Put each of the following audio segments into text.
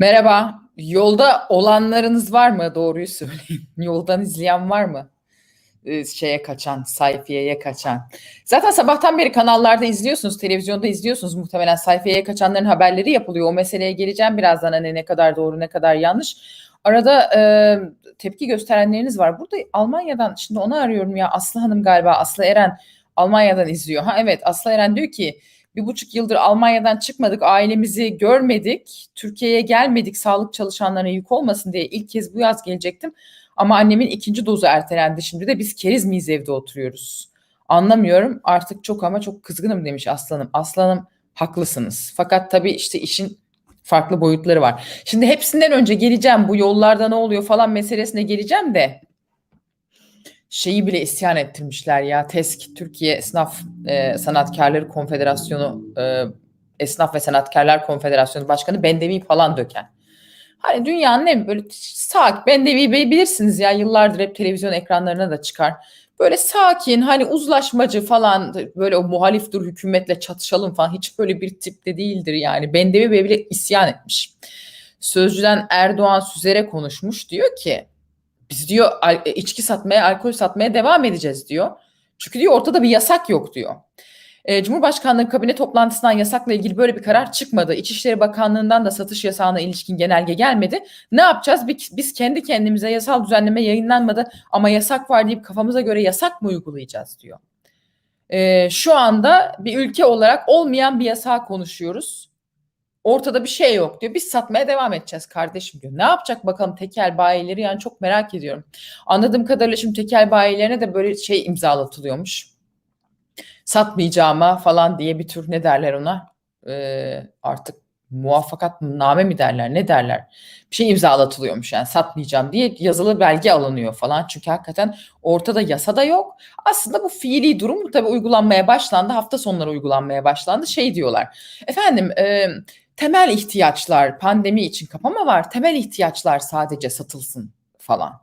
Merhaba. Yolda olanlarınız var mı? Doğruyu söyleyin. Yoldan izleyen var mı? Ee, şeye kaçan, sayfiyeye kaçan. Zaten sabahtan beri kanallarda izliyorsunuz, televizyonda izliyorsunuz. Muhtemelen sayfiyeye kaçanların haberleri yapılıyor. O meseleye geleceğim birazdan hani ne kadar doğru, ne kadar yanlış. Arada e, tepki gösterenleriniz var. Burada Almanya'dan, şimdi onu arıyorum ya Aslı Hanım galiba, Aslı Eren Almanya'dan izliyor. Ha evet Aslı Eren diyor ki bir buçuk yıldır Almanya'dan çıkmadık, ailemizi görmedik, Türkiye'ye gelmedik sağlık çalışanlarına yük olmasın diye ilk kez bu yaz gelecektim. Ama annemin ikinci dozu ertelendi. Şimdi de biz keriz miyiz evde oturuyoruz. Anlamıyorum artık çok ama çok kızgınım demiş Aslanım. Aslanım haklısınız. Fakat tabii işte işin farklı boyutları var. Şimdi hepsinden önce geleceğim bu yollarda ne oluyor falan meselesine geleceğim de şeyi bile isyan ettirmişler ya. TESK Türkiye Esnaf e, Sanatkarları Konfederasyonu e, Esnaf ve Sanatkarlar Konfederasyonu Başkanı Bendevi falan döken. Hani dünyanın en böyle sakin Bendevi Bey bilirsiniz ya yıllardır hep televizyon ekranlarına da çıkar. Böyle sakin hani uzlaşmacı falan böyle o muhalif dur hükümetle çatışalım falan hiç böyle bir tipte değildir yani. Bendevi Bey bile isyan etmiş. Sözcüden Erdoğan Süzer'e konuşmuş diyor ki biz diyor e, içki satmaya, alkol satmaya devam edeceğiz diyor. Çünkü diyor ortada bir yasak yok diyor. E, Cumhurbaşkanlığı kabine toplantısından yasakla ilgili böyle bir karar çıkmadı. İçişleri Bakanlığı'ndan da satış yasağına ilişkin genelge gelmedi. Ne yapacağız? Biz, kendi kendimize yasal düzenleme yayınlanmadı ama yasak var deyip kafamıza göre yasak mı uygulayacağız diyor. E, şu anda bir ülke olarak olmayan bir yasağı konuşuyoruz. Ortada bir şey yok diyor. Biz satmaya devam edeceğiz kardeşim diyor. Ne yapacak bakalım tekel bayileri yani çok merak ediyorum. Anladığım kadarıyla şimdi tekel bayilerine de böyle şey imzalatılıyormuş. Satmayacağıma falan diye bir tür ne derler ona? Ee, artık muvaffakat name mi derler ne derler bir şey imzalatılıyormuş yani satmayacağım diye yazılı belge alınıyor falan çünkü hakikaten ortada yasa da yok aslında bu fiili durum tabi uygulanmaya başlandı hafta sonları uygulanmaya başlandı şey diyorlar efendim e, temel ihtiyaçlar pandemi için kapama var. Temel ihtiyaçlar sadece satılsın falan.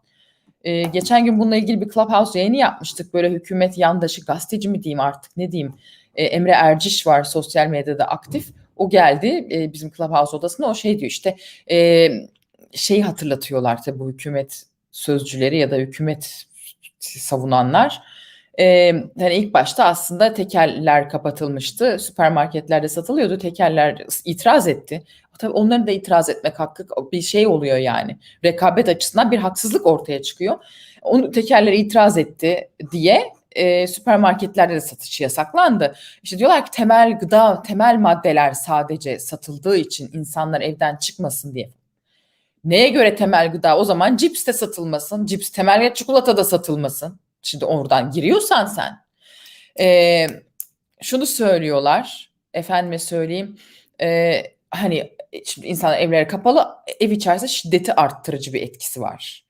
Ee, geçen gün bununla ilgili bir Clubhouse yayını yapmıştık. Böyle hükümet yandaşı gazeteci mi diyeyim artık ne diyeyim. Ee, Emre Erciş var sosyal medyada aktif. O geldi e, bizim Clubhouse odasına o şey diyor işte e, şeyi hatırlatıyorlar tabii bu hükümet sözcüleri ya da hükümet savunanlar ee, hani ilk başta aslında tekeller kapatılmıştı. Süpermarketlerde satılıyordu. Tekeller itiraz etti. Tabii onların da itiraz etmek hakkı bir şey oluyor yani. Rekabet açısından bir haksızlık ortaya çıkıyor. Onu tekerler itiraz etti diye e, süpermarketlerde de satışı yasaklandı. İşte diyorlar ki temel gıda, temel maddeler sadece satıldığı için insanlar evden çıkmasın diye. Neye göre temel gıda? O zaman cips de satılmasın. Cips temel çikolata da satılmasın. Şimdi oradan giriyorsan sen. E, şunu söylüyorlar. Efendime söyleyeyim. E, hani şimdi insanlar evleri kapalı. Ev içerisinde şiddeti arttırıcı bir etkisi var.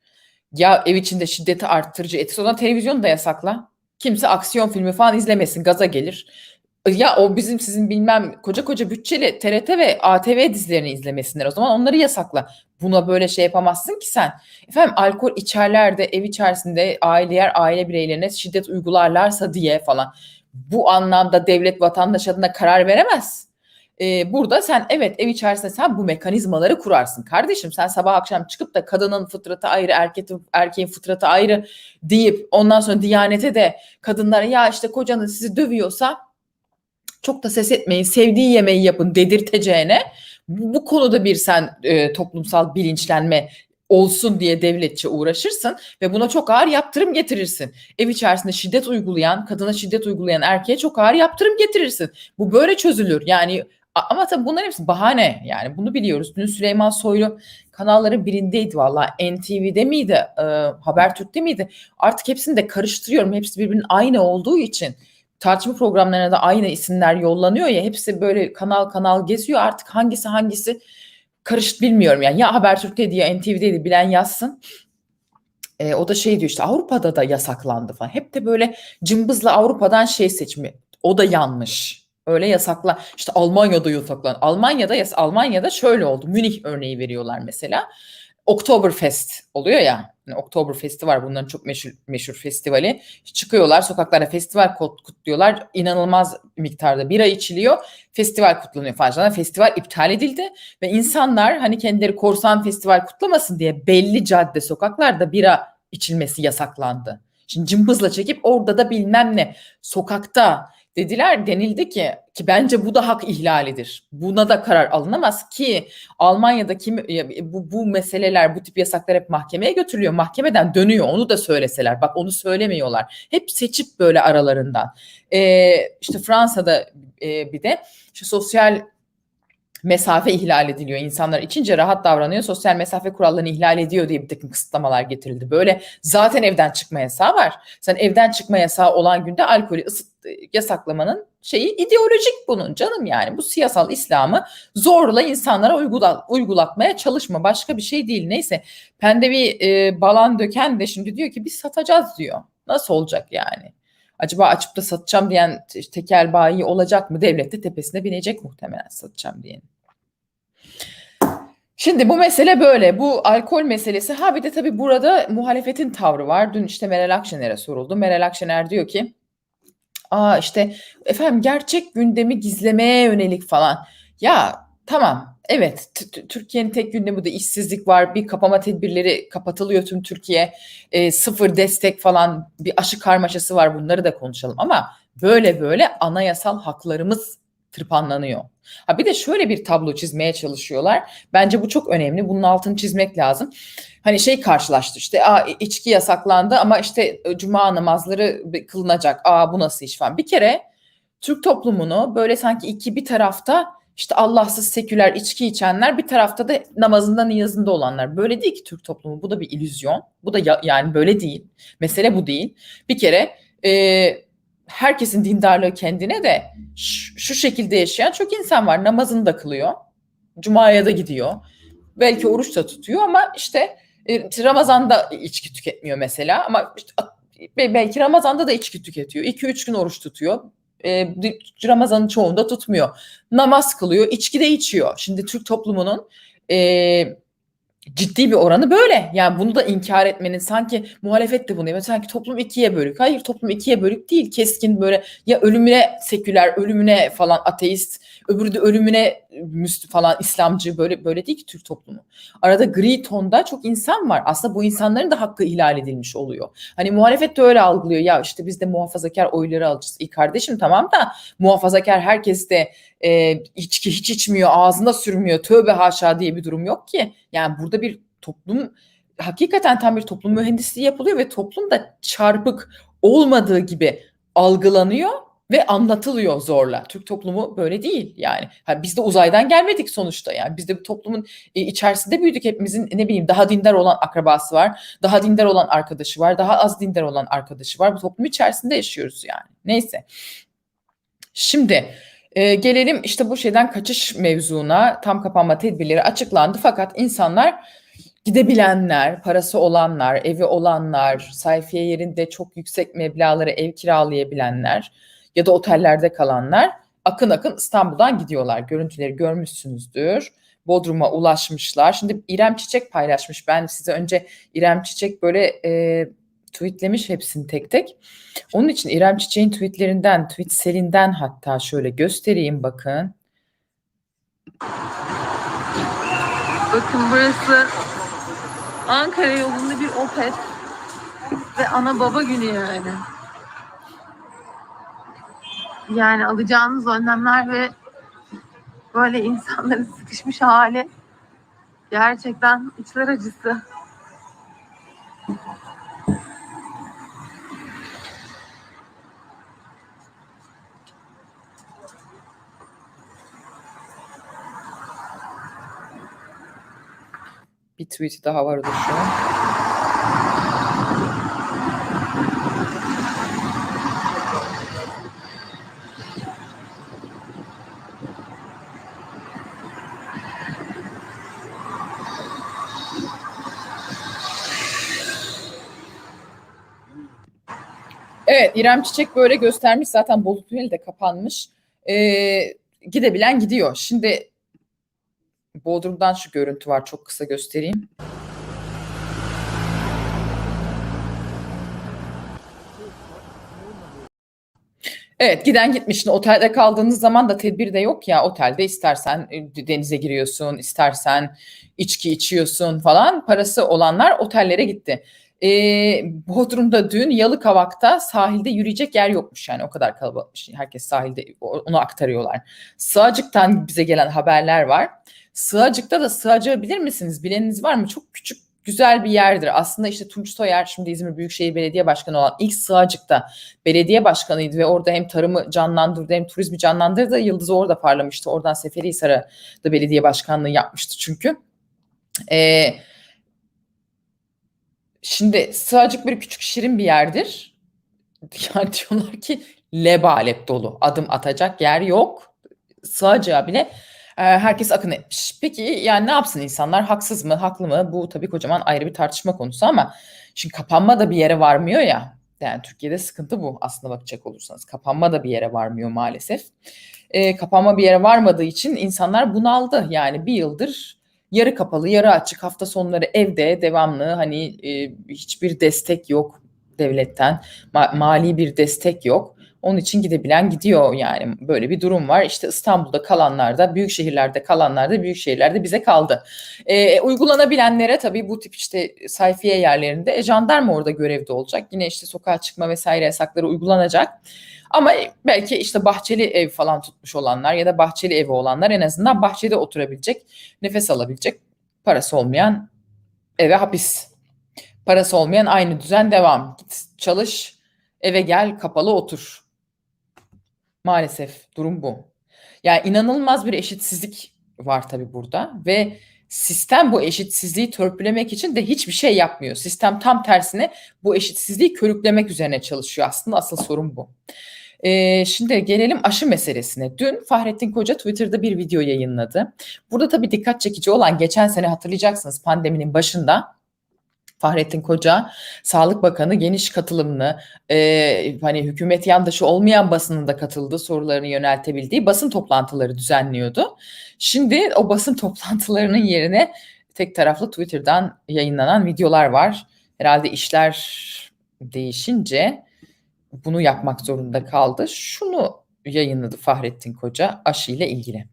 Ya ev içinde şiddeti arttırıcı etkisi olan televizyonu da yasakla. Kimse aksiyon filmi falan izlemesin. Gaza gelir. Ya o bizim sizin bilmem koca koca bütçeli TRT ve ATV dizilerini izlemesinler. O zaman onları yasakla. Buna böyle şey yapamazsın ki sen. Efendim alkol içerler de ev içerisinde aileler aile bireylerine şiddet uygularlarsa diye falan. Bu anlamda devlet vatandaş adına karar veremez. Ee, burada sen evet ev içerisinde sen bu mekanizmaları kurarsın. Kardeşim sen sabah akşam çıkıp da kadının fıtratı ayrı, erkeğin, erkeğin fıtratı ayrı deyip ondan sonra diyanete de kadınlara ya işte kocanız sizi dövüyorsa çok da ses etmeyin, sevdiği yemeği yapın dedirteceğine bu, bu konuda bir sen e, toplumsal bilinçlenme olsun diye devletçe uğraşırsın ve buna çok ağır yaptırım getirirsin. Ev içerisinde şiddet uygulayan, kadına şiddet uygulayan erkeğe çok ağır yaptırım getirirsin. Bu böyle çözülür. Yani ama tabii bunların hepsi bahane yani bunu biliyoruz. Dün Süleyman Soylu kanalların birindeydi valla NTV'de miydi, e, Habertürk'te miydi? Artık hepsini de karıştırıyorum. Hepsi birbirinin aynı olduğu için tartışma programlarına da aynı isimler yollanıyor ya hepsi böyle kanal kanal geziyor artık hangisi hangisi karışık bilmiyorum yani ya Habertürk'teydi ya NTV'deydi bilen yazsın. E, o da şey diyor işte Avrupa'da da yasaklandı falan. Hep de böyle cımbızla Avrupa'dan şey seçimi. O da yanlış. Öyle yasakla. İşte Almanya'da yasaklan. Almanya'da yas Almanya'da şöyle oldu. Münih örneği veriyorlar mesela. Oktoberfest oluyor ya Yani Oktoberfest'i var bunların çok meşhur, meşhur festivali. Çıkıyorlar sokaklarda festival kutluyorlar. İnanılmaz miktarda bira içiliyor. Festival kutlanıyor falan. Festival iptal edildi ve insanlar hani kendileri korsan festival kutlamasın diye belli cadde sokaklarda bira içilmesi yasaklandı. Şimdi cımbızla çekip orada da bilmem ne sokakta dediler denildi ki ki bence bu da hak ihlalidir. Buna da karar alınamaz ki Almanya'da kim bu, bu meseleler bu tip yasaklar hep mahkemeye götürülüyor. Mahkemeden dönüyor onu da söyleseler. Bak onu söylemiyorlar. Hep seçip böyle aralarından. Ee, işte Fransa'da e, bir de şu sosyal mesafe ihlal ediliyor. İnsanlar içince rahat davranıyor. Sosyal mesafe kurallarını ihlal ediyor diye bir takım kısıtlamalar getirildi. Böyle zaten evden çıkma yasağı var. Sen evden çıkma yasağı olan günde alkolü ısıt, yasaklamanın şeyi ideolojik bunun canım yani. Bu siyasal İslam'ı zorla insanlara uygula, uygulatmaya çalışma. Başka bir şey değil. Neyse Pendevi e, Balan Döken de şimdi diyor ki biz satacağız diyor. Nasıl olacak yani? Acaba açıp da satacağım diyen tekel bayi olacak mı? Devlet de tepesine binecek muhtemelen satacağım diyen. Şimdi bu mesele böyle. Bu alkol meselesi. Ha bir de tabii burada muhalefetin tavrı var. Dün işte Meral Akşener'e soruldu. Meral Akşener diyor ki aa işte efendim gerçek gündemi gizlemeye yönelik falan. Ya tamam evet Türkiye'nin tek gündemi de işsizlik var. Bir kapama tedbirleri kapatılıyor tüm Türkiye. E, sıfır destek falan bir aşı karmaşası var. Bunları da konuşalım ama böyle böyle anayasal haklarımız tırpanlanıyor. Ha bir de şöyle bir tablo çizmeye çalışıyorlar. Bence bu çok önemli. Bunun altını çizmek lazım. Hani şey karşılaştı işte aa, içki yasaklandı ama işte cuma namazları kılınacak. Aa bu nasıl iş falan. Bir kere Türk toplumunu böyle sanki iki bir tarafta işte Allahsız seküler içki içenler bir tarafta da namazında niyazında olanlar. Böyle değil ki Türk toplumu. Bu da bir illüzyon. Bu da ya, yani böyle değil. Mesele bu değil. Bir kere e, herkesin dindarlığı kendine de şu, şekilde yaşayan çok insan var. Namazını da kılıyor. Cuma'ya da gidiyor. Belki oruç da tutuyor ama işte e, Ramazan'da içki tüketmiyor mesela. Ama işte, belki Ramazan'da da içki tüketiyor. 2-3 gün oruç tutuyor e, Ramazan'ın çoğunda tutmuyor. Namaz kılıyor, içki de içiyor. Şimdi Türk toplumunun e, ciddi bir oranı böyle. Yani bunu da inkar etmenin sanki muhalefet de bunu yapıyor. Sanki toplum ikiye bölük. Hayır toplum ikiye bölük değil. Keskin böyle ya ölümüne seküler, ölümüne falan ateist, öbürü de ölümüne müstü falan İslamcı böyle böyle değil ki Türk toplumu. Arada gri tonda çok insan var. Aslında bu insanların da hakkı ihlal edilmiş oluyor. Hani muhalefet de öyle algılıyor. Ya işte biz de muhafazakar oyları alacağız. İyi kardeşim tamam da muhafazakar herkes de e, içki hiç içmiyor, ağzında sürmüyor. Tövbe haşa diye bir durum yok ki. Yani burada bir toplum hakikaten tam bir toplum mühendisliği yapılıyor ve toplum da çarpık olmadığı gibi algılanıyor ve anlatılıyor zorla. Türk toplumu böyle değil yani. Ha, biz de uzaydan gelmedik sonuçta yani. Biz de bu toplumun e, içerisinde büyüdük. Hepimizin ne bileyim daha dindar olan akrabası var. Daha dindar olan arkadaşı var. Daha az dindar olan arkadaşı var. Bu toplum içerisinde yaşıyoruz yani. Neyse. Şimdi e, gelelim işte bu şeyden kaçış mevzuna. Tam kapanma tedbirleri açıklandı fakat insanlar gidebilenler, parası olanlar, evi olanlar, sayfiye yerinde çok yüksek meblağları ev kiralayabilenler ya da otellerde kalanlar akın akın İstanbul'dan gidiyorlar. Görüntüleri görmüşsünüzdür. Bodrum'a ulaşmışlar. Şimdi İrem Çiçek paylaşmış. Ben size önce İrem Çiçek böyle e, tweetlemiş hepsini tek tek. Onun için İrem Çiçek'in tweetlerinden, tweet selinden hatta şöyle göstereyim bakın. Bakın burası Ankara yolunda bir Opet ve ana baba günü yani yani alacağınız önlemler ve böyle insanların sıkışmış hali gerçekten içler acısı. Bir tweet daha var orada şu an. İrem Çiçek böyle göstermiş zaten Bolu Tüneli de kapanmış. Ee, gidebilen gidiyor. Şimdi Bodrum'dan şu görüntü var çok kısa göstereyim. Evet giden gitmiş. Şimdi otelde kaldığınız zaman da tedbir de yok ya. Otelde istersen e, denize giriyorsun, istersen içki içiyorsun falan. Parası olanlar otellere gitti. E, Bodrum'da dün Yalıkavak'ta sahilde yürüyecek yer yokmuş yani o kadar kalabalıkmış. Herkes sahilde onu aktarıyorlar. Sığacık'tan bize gelen haberler var. Sığacık'ta da Sığacık'ı bilir misiniz? Bileniniz var mı? Çok küçük güzel bir yerdir. Aslında işte Tunç Soyer şimdi İzmir Büyükşehir Belediye Başkanı olan ilk Sığacık'ta belediye başkanıydı ve orada hem tarımı canlandırdı hem turizmi canlandırdı. Yıldız orada parlamıştı. Oradan Seferihisar'a da belediye başkanlığı yapmıştı çünkü. Ee, şimdi Sığacık bir küçük şirin bir yerdir. Yani diyorlar ki lebalep dolu. Adım atacak yer yok. Sığacağı bile e, herkes akın etmiş. Peki yani ne yapsın insanlar? Haksız mı? Haklı mı? Bu tabii kocaman ayrı bir tartışma konusu ama şimdi kapanma da bir yere varmıyor ya. Yani Türkiye'de sıkıntı bu aslında bakacak olursanız. Kapanma da bir yere varmıyor maalesef. E, kapanma bir yere varmadığı için insanlar bunaldı. Yani bir yıldır yarı kapalı, yarı açık hafta sonları evde devamlı hani e, hiçbir destek yok devletten. Ma- mali bir destek yok. Onun için gidebilen gidiyor yani böyle bir durum var. İşte İstanbul'da kalanlar da, büyük şehirlerde kalanlar da, büyük şehirlerde bize kaldı. E, uygulanabilenlere tabii bu tip işte sayfiye yerlerinde e, jandarma orada görevde olacak. Yine işte sokağa çıkma vesaire yasakları uygulanacak. Ama belki işte bahçeli ev falan tutmuş olanlar ya da bahçeli evi olanlar en azından bahçede oturabilecek, nefes alabilecek. Parası olmayan eve hapis. Parası olmayan aynı düzen devam. Git çalış, eve gel, kapalı otur. Maalesef durum bu. Yani inanılmaz bir eşitsizlik var tabii burada ve sistem bu eşitsizliği törpülemek için de hiçbir şey yapmıyor. Sistem tam tersine bu eşitsizliği körüklemek üzerine çalışıyor. Aslında asıl sorun bu. Şimdi gelelim aşı meselesine. Dün Fahrettin Koca Twitter'da bir video yayınladı. Burada tabii dikkat çekici olan geçen sene hatırlayacaksınız pandeminin başında Fahrettin Koca, Sağlık Bakanı geniş katılımlı, e, hani hükümet yandaşı olmayan basının da katıldığı sorularını yöneltebildiği basın toplantıları düzenliyordu. Şimdi o basın toplantılarının yerine tek taraflı Twitter'dan yayınlanan videolar var. Herhalde işler değişince bunu yapmak zorunda kaldı. Şunu yayınladı Fahrettin Koca aşı ile ilgili.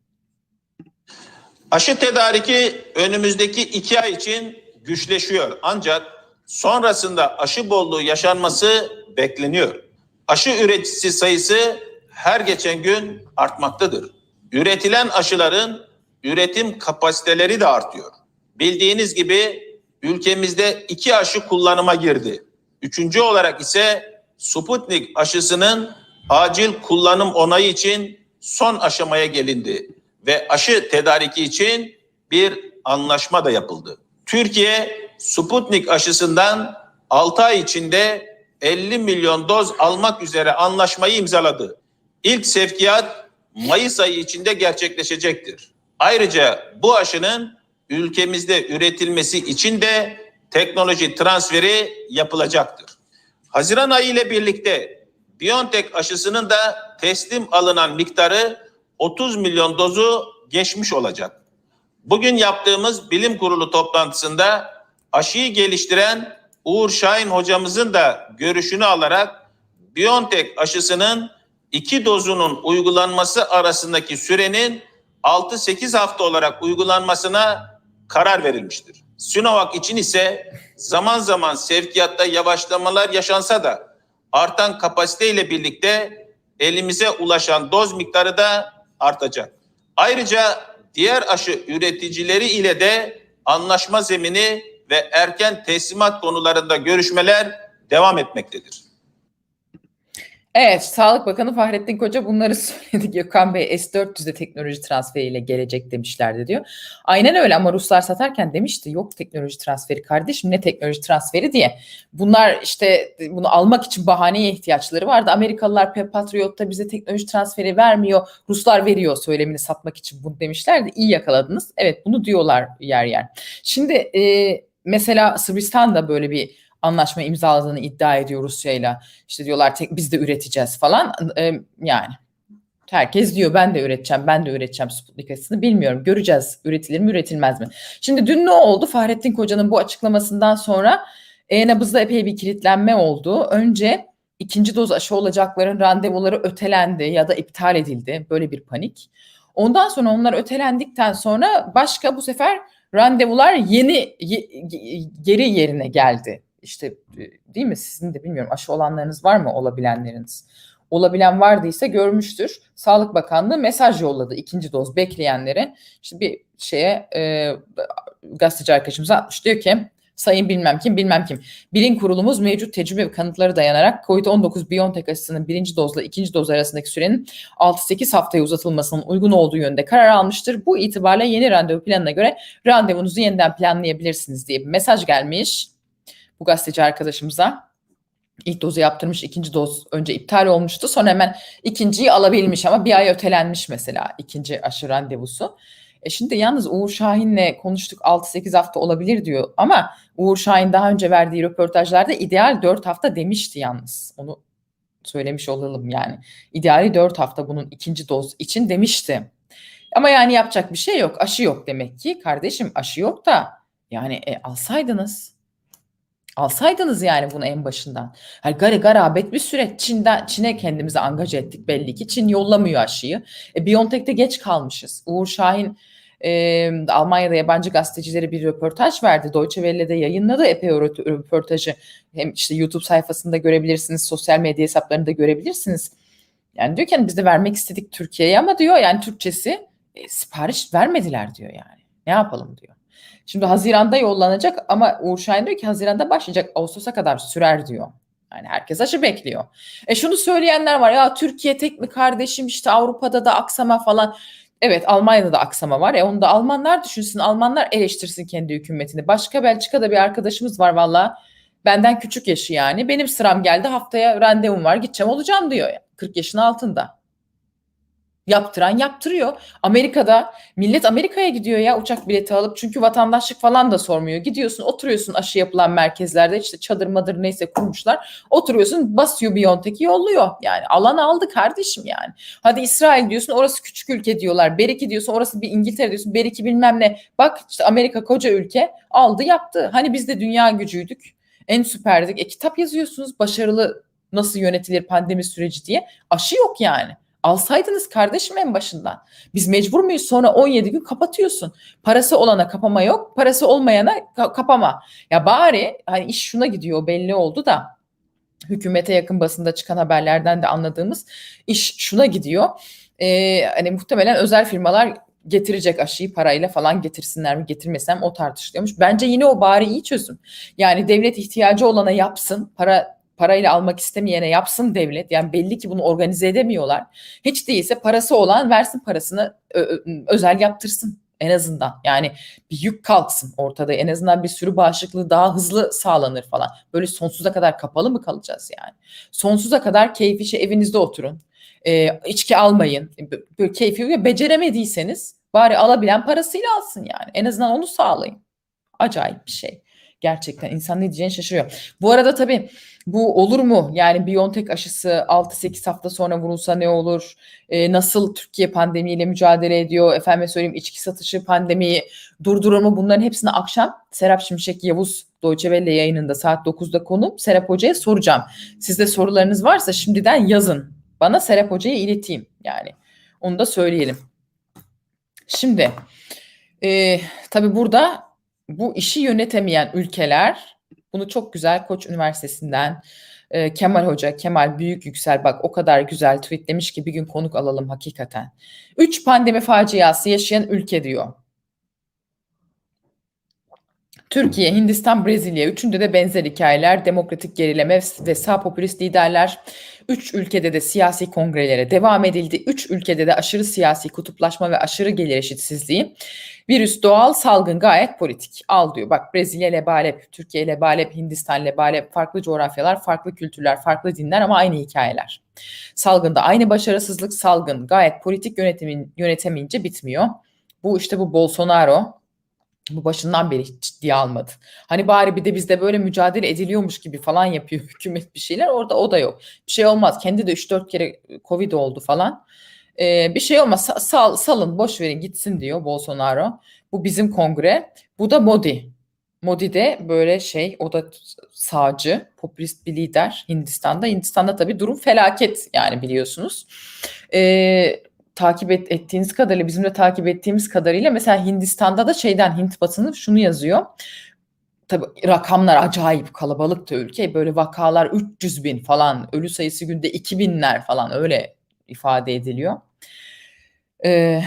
Aşı tedariki önümüzdeki iki ay için güçleşiyor. Ancak sonrasında aşı bolluğu yaşanması bekleniyor. Aşı üreticisi sayısı her geçen gün artmaktadır. Üretilen aşıların üretim kapasiteleri de artıyor. Bildiğiniz gibi ülkemizde iki aşı kullanıma girdi. Üçüncü olarak ise Sputnik aşısının acil kullanım onayı için son aşamaya gelindi ve aşı tedariki için bir anlaşma da yapıldı. Türkiye Sputnik aşısından 6 ay içinde 50 milyon doz almak üzere anlaşmayı imzaladı. İlk sevkiyat Mayıs ayı içinde gerçekleşecektir. Ayrıca bu aşının ülkemizde üretilmesi için de teknoloji transferi yapılacaktır. Haziran ayı ile birlikte BioNTech aşısının da teslim alınan miktarı 30 milyon dozu geçmiş olacak. Bugün yaptığımız bilim kurulu toplantısında aşıyı geliştiren Uğur Şahin hocamızın da görüşünü alarak BioNTech aşısının iki dozunun uygulanması arasındaki sürenin 6-8 hafta olarak uygulanmasına karar verilmiştir. Sinovac için ise zaman zaman sevkiyatta yavaşlamalar yaşansa da artan kapasiteyle birlikte elimize ulaşan doz miktarı da artacak. Ayrıca diğer aşı üreticileri ile de anlaşma zemini ve erken teslimat konularında görüşmeler devam etmektedir. Evet, Sağlık Bakanı Fahrettin Koca bunları söyledi. Gökhan Bey S-400'de teknoloji transferiyle gelecek demişlerdi diyor. Aynen öyle ama Ruslar satarken demişti yok teknoloji transferi kardeşim ne teknoloji transferi diye. Bunlar işte bunu almak için bahaneye ihtiyaçları vardı. Amerikalılar Patriot'ta bize teknoloji transferi vermiyor. Ruslar veriyor söylemini satmak için bunu demişlerdi. İyi yakaladınız. Evet bunu diyorlar yer yer. Şimdi e, mesela Sırbistan da böyle bir anlaşma imzaladığını iddia ediyor Rusya'yla. İşte diyorlar tek biz de üreteceğiz falan. Ee, yani herkes diyor ben de üreteceğim, ben de üreteceğim Sputnik aşısını bilmiyorum. Göreceğiz üretilir mi üretilmez mi? Şimdi dün ne oldu? Fahrettin Koca'nın bu açıklamasından sonra e-nabızda epey bir kilitlenme oldu. Önce ikinci doz aşı olacakların randevuları ötelendi ya da iptal edildi. Böyle bir panik. Ondan sonra onlar ötelendikten sonra başka bu sefer randevular yeni ye- ge- geri yerine geldi. İşte e, değil mi? Sizin de bilmiyorum aşı olanlarınız var mı olabilenleriniz? Olabilen vardıysa görmüştür. Sağlık Bakanlığı mesaj yolladı ikinci doz bekleyenlere. İşte bir şeye e, gazeteci arkadaşımıza atmış. Diyor ki sayın bilmem kim bilmem kim. Bilim kurulumuz mevcut tecrübe ve kanıtları dayanarak COVID-19 BioNTech aşısının birinci dozla ikinci doz arasındaki sürenin 6-8 haftaya uzatılmasının uygun olduğu yönde karar almıştır. Bu itibarla yeni randevu planına göre randevunuzu yeniden planlayabilirsiniz diye bir mesaj gelmiş bu gazeteci arkadaşımıza. İlk dozu yaptırmış, ikinci doz önce iptal olmuştu. Sonra hemen ikinciyi alabilmiş ama bir ay ötelenmiş mesela ikinci aşı randevusu. E şimdi yalnız Uğur Şahin'le konuştuk 6-8 hafta olabilir diyor ama Uğur Şahin daha önce verdiği röportajlarda ideal 4 hafta demişti yalnız. Onu söylemiş olalım yani. İdeali 4 hafta bunun ikinci doz için demişti. Ama yani yapacak bir şey yok. Aşı yok demek ki. Kardeşim aşı yok da yani e, alsaydınız. Alsaydınız yani bunu en başından. Hani gari garabet bir süreç. Çin'den, Çin'e kendimizi angaja ettik belli ki. Çin yollamıyor aşıyı. E, BioNTech'te geç kalmışız. Uğur Şahin e, Almanya'da yabancı gazetecilere bir röportaj verdi. Deutsche Welle'de yayınladı epey röportajı. Hem işte YouTube sayfasında görebilirsiniz, sosyal medya hesaplarında görebilirsiniz. Yani diyor ki hani biz de vermek istedik Türkiye'ye ama diyor yani Türkçesi e, sipariş vermediler diyor yani. Ne yapalım diyor. Şimdi Haziran'da yollanacak ama Uğur Şahin diyor ki Haziran'da başlayacak Ağustos'a kadar sürer diyor. Yani herkes aşı bekliyor. E şunu söyleyenler var ya Türkiye tek mi kardeşim işte Avrupa'da da aksama falan. Evet Almanya'da da aksama var. E onu da Almanlar düşünsün. Almanlar eleştirsin kendi hükümetini. Başka Belçika'da bir arkadaşımız var valla. Benden küçük yaşı yani. Benim sıram geldi haftaya randevum var gideceğim olacağım diyor. 40 yaşın altında. Yaptıran yaptırıyor. Amerika'da millet Amerika'ya gidiyor ya uçak bileti alıp çünkü vatandaşlık falan da sormuyor. Gidiyorsun oturuyorsun aşı yapılan merkezlerde işte çadır madır neyse kurmuşlar. Oturuyorsun basıyor Biontech'i yolluyor. Yani alan aldı kardeşim yani. Hadi İsrail diyorsun orası küçük ülke diyorlar. Beriki diyorsun orası bir İngiltere diyorsun. Beriki bilmem ne. Bak işte Amerika koca ülke aldı yaptı. Hani biz de dünya gücüydük. En süperdik. E kitap yazıyorsunuz başarılı nasıl yönetilir pandemi süreci diye. Aşı yok yani. Alsaydınız kardeşim en başından. Biz mecbur muyuz? Sonra 17 gün kapatıyorsun. Parası olana kapama yok, parası olmayana ka- kapama. Ya bari hani iş şuna gidiyor belli oldu da hükümete yakın basında çıkan haberlerden de anladığımız iş şuna gidiyor. Ee, hani muhtemelen özel firmalar getirecek aşıyı parayla falan getirsinler mi getirmesem o tartışılıyormuş. Bence yine o bari iyi çözüm. Yani devlet ihtiyacı olana yapsın, para parayla almak istemeyene yapsın devlet. Yani belli ki bunu organize edemiyorlar. Hiç değilse parası olan versin parasını özel yaptırsın en azından. Yani bir yük kalksın ortada. En azından bir sürü bağışıklığı daha hızlı sağlanır falan. Böyle sonsuza kadar kapalı mı kalacağız yani? Sonsuza kadar keyif işi evinizde oturun. Ee, içki almayın. Böyle keyfi beceremediyseniz bari alabilen parasıyla alsın yani. En azından onu sağlayın. Acayip bir şey. Gerçekten insan ne diyeceğini şaşırıyor. Bu arada tabii bu olur mu? Yani BioNTech aşısı 6-8 hafta sonra vurulsa ne olur? Ee, nasıl Türkiye pandemiyle mücadele ediyor? Efendim söyleyeyim içki satışı pandemiyi durdurur mu? Bunların hepsini akşam Serap Şimşek Yavuz Deutsche Welle yayınında saat 9'da konu Serap Hoca'ya soracağım. Sizde sorularınız varsa şimdiden yazın. Bana Serap Hoca'ya ileteyim yani. Onu da söyleyelim. Şimdi e, tabii burada bu işi yönetemeyen ülkeler bunu çok güzel Koç Üniversitesi'nden e, Kemal Hoca, Kemal Büyük Yüksel bak o kadar güzel tweetlemiş ki bir gün konuk alalım hakikaten. Üç pandemi faciası yaşayan ülke diyor. Türkiye, Hindistan, Brezilya. Üçünde de benzer hikayeler, demokratik gerileme ve sağ popülist liderler. Üç ülkede de siyasi kongrelere devam edildi. Üç ülkede de aşırı siyasi kutuplaşma ve aşırı gelir eşitsizliği. Virüs doğal, salgın gayet politik. Al diyor. Bak Brezilya lebalep, Türkiye lebalep, Hindistan lebalep, farklı coğrafyalar, farklı kültürler, farklı dinler ama aynı hikayeler. Salgında aynı başarısızlık, salgın gayet politik yönetimin yönetemeyince bitmiyor. Bu işte bu Bolsonaro bu başından beri hiç ciddiye almadı. Hani bari bir de bizde böyle mücadele ediliyormuş gibi falan yapıyor hükümet bir şeyler. Orada o da yok. Bir şey olmaz. Kendi de 3-4 kere Covid oldu falan. Ee, bir şey olmaz. Sa- sal, salın boş verin gitsin diyor Bolsonaro. Bu bizim kongre. Bu da Modi. Modi de böyle şey o da sağcı, popülist bir lider Hindistan'da. Hindistan'da tabii durum felaket yani biliyorsunuz. Ee, takip et, ettiğiniz kadarıyla bizim de takip ettiğimiz kadarıyla mesela Hindistan'da da şeyden Hint basını şunu yazıyor. Tabii rakamlar acayip kalabalık da ülke. Böyle vakalar 300 bin falan, ölü sayısı günde 2000'ler falan öyle ifade ediliyor. Ee,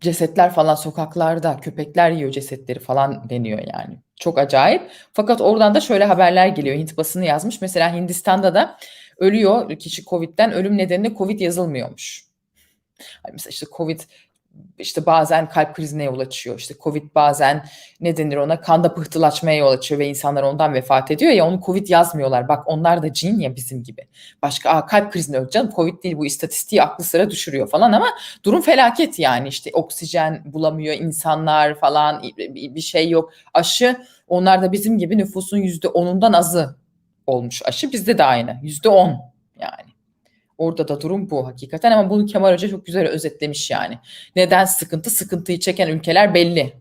cesetler falan sokaklarda, köpekler yiyor cesetleri falan deniyor yani. Çok acayip. Fakat oradan da şöyle haberler geliyor. Hint basını yazmış. Mesela Hindistan'da da ölüyor kişi Covid'den. Ölüm nedeni Covid yazılmıyormuş. Hani mesela işte Covid işte bazen kalp krizine yol açıyor. İşte Covid bazen ne denir ona kanda pıhtılaşmaya yol açıyor ve insanlar ondan vefat ediyor ya onu Covid yazmıyorlar. Bak onlar da cin ya bizim gibi. Başka Aa, kalp krizine öldü Covid değil bu istatistiği aklı sıra düşürüyor falan ama durum felaket yani işte oksijen bulamıyor insanlar falan bir şey yok. Aşı onlar da bizim gibi nüfusun yüzde onundan azı olmuş aşı bizde de aynı yüzde on yani. Orada da durum bu hakikaten ama bunu Kemal Hoca çok güzel özetlemiş yani. Neden sıkıntı? Sıkıntıyı çeken ülkeler belli.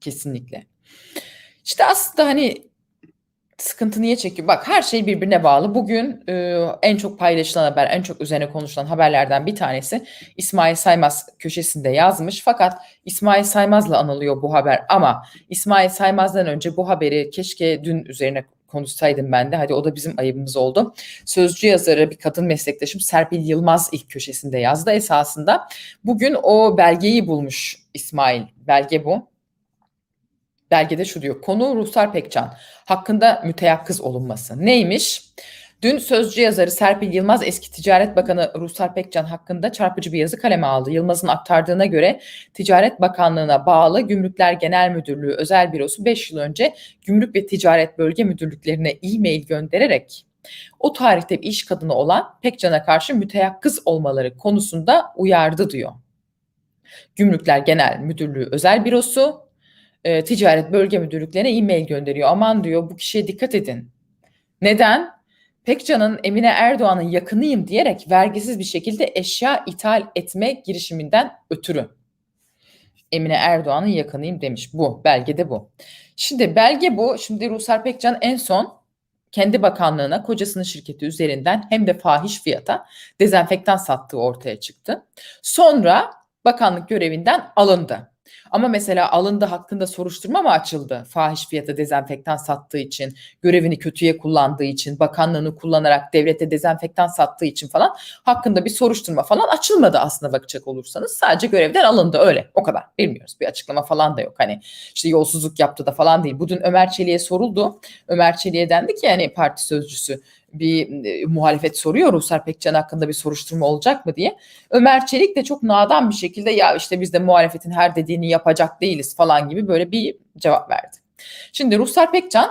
Kesinlikle. İşte aslında hani sıkıntı niye çekiyor? Bak her şey birbirine bağlı. Bugün e, en çok paylaşılan haber, en çok üzerine konuşulan haberlerden bir tanesi İsmail Saymaz köşesinde yazmış. Fakat İsmail Saymaz'la anılıyor bu haber ama İsmail Saymaz'dan önce bu haberi keşke dün üzerine konuşsaydım ben de. Hadi o da bizim ayıbımız oldu. Sözcü yazarı bir kadın meslektaşım Serpil Yılmaz ilk köşesinde yazdı esasında. Bugün o belgeyi bulmuş İsmail. Belge bu. Belgede şu diyor. Konu Ruhsar Pekcan hakkında müteyakkız olunması. Neymiş? Dün sözcü yazarı Serpil Yılmaz eski Ticaret Bakanı Ruhsar Pekcan hakkında çarpıcı bir yazı kaleme aldı. Yılmaz'ın aktardığına göre Ticaret Bakanlığı'na bağlı Gümrükler Genel Müdürlüğü özel bürosu 5 yıl önce Gümrük ve Ticaret Bölge Müdürlüklerine e-mail göndererek o tarihte bir iş kadını olan Pekcan'a karşı müteyakkız olmaları konusunda uyardı diyor. Gümrükler Genel Müdürlüğü özel bürosu e, ticaret bölge müdürlüklerine e-mail gönderiyor. Aman diyor bu kişiye dikkat edin. Neden? Pekcan'ın Emine Erdoğan'ın yakınıyım diyerek vergisiz bir şekilde eşya ithal etme girişiminden ötürü. Emine Erdoğan'ın yakınıyım demiş. Bu belgede bu. Şimdi belge bu. Şimdi Rusar Pekcan en son kendi bakanlığına kocasının şirketi üzerinden hem de fahiş fiyata dezenfektan sattığı ortaya çıktı. Sonra bakanlık görevinden alındı. Ama mesela alındı hakkında soruşturma mı açıldı? Fahiş fiyata dezenfektan sattığı için, görevini kötüye kullandığı için, bakanlığını kullanarak devlete dezenfektan sattığı için falan hakkında bir soruşturma falan açılmadı aslında bakacak olursanız. Sadece görevden alındı öyle. O kadar. Bilmiyoruz. Bir açıklama falan da yok. Hani işte yolsuzluk yaptı da falan değil. Bugün Ömer Çelik'e soruldu. Ömer Çelik'e dendi ki yani parti sözcüsü bir e, muhalefet soruyor Ruhsar Pekcan hakkında bir soruşturma olacak mı diye. Ömer Çelik de çok nadan bir şekilde ya işte biz de muhalefetin her dediğini yapacak değiliz falan gibi böyle bir cevap verdi. Şimdi Ruhsar Pekcan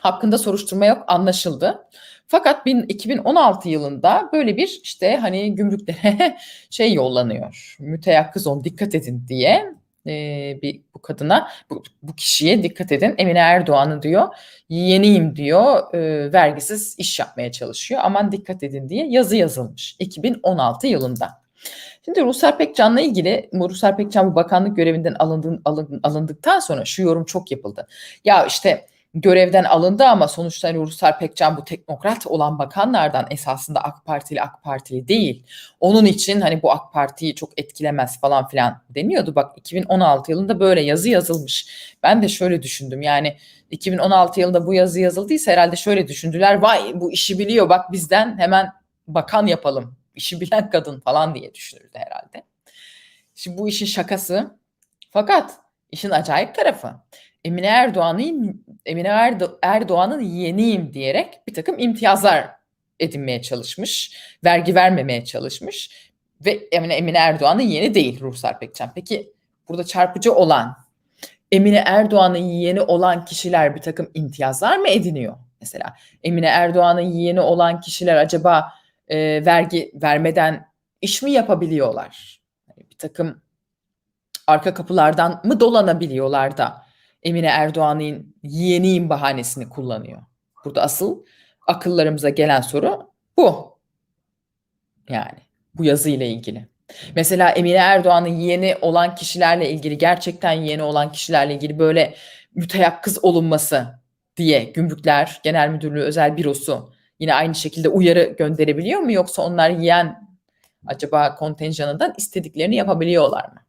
hakkında soruşturma yok anlaşıldı. Fakat 2016 yılında böyle bir işte hani gümrüklere şey yollanıyor. Müteyakkız olun dikkat edin diye e, bir kadına bu, bu kişiye dikkat edin. Emine Erdoğan'ı diyor yeğeniyim diyor e, vergisiz iş yapmaya çalışıyor. Aman dikkat edin diye yazı yazılmış 2016 yılında. Şimdi Ruslar Pekcan'la ilgili Ruslar Pekcan bu bakanlık görevinden alındığın, alın, alındıktan sonra şu yorum çok yapıldı. Ya işte görevden alındı ama sonuçta hani Ruslar Pekcan bu teknokrat olan bakanlardan esasında AK Partili AK Partili değil. Onun için hani bu AK Parti'yi çok etkilemez falan filan deniyordu. Bak 2016 yılında böyle yazı yazılmış. Ben de şöyle düşündüm yani 2016 yılında bu yazı yazıldıysa herhalde şöyle düşündüler. Vay bu işi biliyor bak bizden hemen bakan yapalım. İşi bilen kadın falan diye düşünüldü herhalde. Şimdi bu işin şakası. Fakat işin acayip tarafı. Emine Erdoğan'ın Emine Erdo- Erdoğan'ın yeğeniyim diyerek bir takım imtiyazlar edinmeye çalışmış. Vergi vermemeye çalışmış. Ve Emine, Emine Erdoğan'ın yeğeni değil Ruhsar Pekcan. Peki burada çarpıcı olan Emine Erdoğan'ın yeğeni olan kişiler bir takım imtiyazlar mı ediniyor? Mesela Emine Erdoğan'ın yeğeni olan kişiler acaba e, vergi vermeden iş mi yapabiliyorlar? Bir takım arka kapılardan mı dolanabiliyorlar da Emine Erdoğan'ın yeğeniyim bahanesini kullanıyor. Burada asıl akıllarımıza gelen soru bu. Yani bu yazıyla ilgili. Mesela Emine Erdoğan'ın yeğeni olan kişilerle ilgili gerçekten yeğeni olan kişilerle ilgili böyle müteyakkız olunması diye Gümrükler Genel Müdürlüğü Özel Bürosu yine aynı şekilde uyarı gönderebiliyor mu yoksa onlar yiyen acaba kontenjanından istediklerini yapabiliyorlar mı?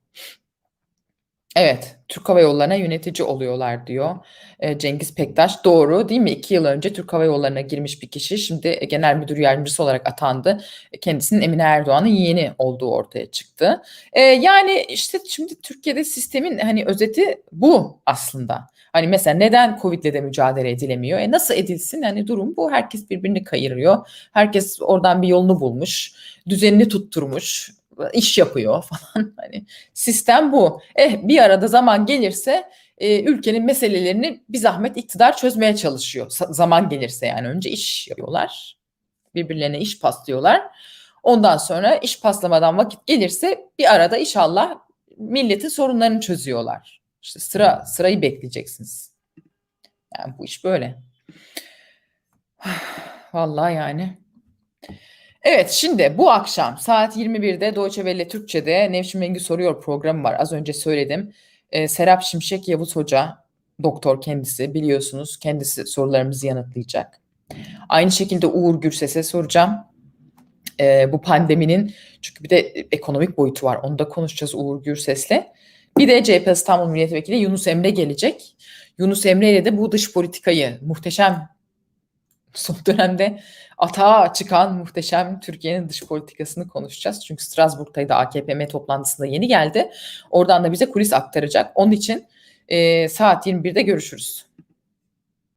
Evet, Türk Hava Yolları'na yönetici oluyorlar diyor e, Cengiz Pektaş. Doğru değil mi? İki yıl önce Türk Hava Yolları'na girmiş bir kişi şimdi genel müdür yardımcısı olarak atandı. E, Kendisinin Emine Erdoğan'ın yeğeni olduğu ortaya çıktı. E, yani işte şimdi Türkiye'de sistemin hani özeti bu aslında. Hani mesela neden Covid'le de mücadele edilemiyor? E nasıl edilsin? Hani durum bu. Herkes birbirini kayırıyor. Herkes oradan bir yolunu bulmuş. Düzenini tutturmuş. İş yapıyor falan. Hani sistem bu. Eh bir arada zaman gelirse e, ülkenin meselelerini bir zahmet iktidar çözmeye çalışıyor. Sa- zaman gelirse yani önce iş yapıyorlar. Birbirlerine iş paslıyorlar. Ondan sonra iş paslamadan vakit gelirse bir arada inşallah milletin sorunlarını çözüyorlar. İşte sıra sırayı bekleyeceksiniz. Yani bu iş böyle. Vallahi yani. Evet şimdi bu akşam saat 21'de Deutsche Welle Türkçe'de Nevşin Mengü Soruyor programı var. Az önce söyledim. Ee, Serap Şimşek Yavuz Hoca, doktor kendisi biliyorsunuz. Kendisi sorularımızı yanıtlayacak. Aynı şekilde Uğur Gürses'e soracağım. Ee, bu pandeminin çünkü bir de ekonomik boyutu var. Onu da konuşacağız Uğur Gürses'le. Bir de CHP İstanbul Milletvekili Yunus Emre gelecek. Yunus Emre ile de bu dış politikayı muhteşem son dönemde atağa çıkan muhteşem Türkiye'nin dış politikasını konuşacağız. Çünkü Strasbourg'taydı AKPM toplantısında yeni geldi. Oradan da bize kulis aktaracak. Onun için e, saat 21'de görüşürüz.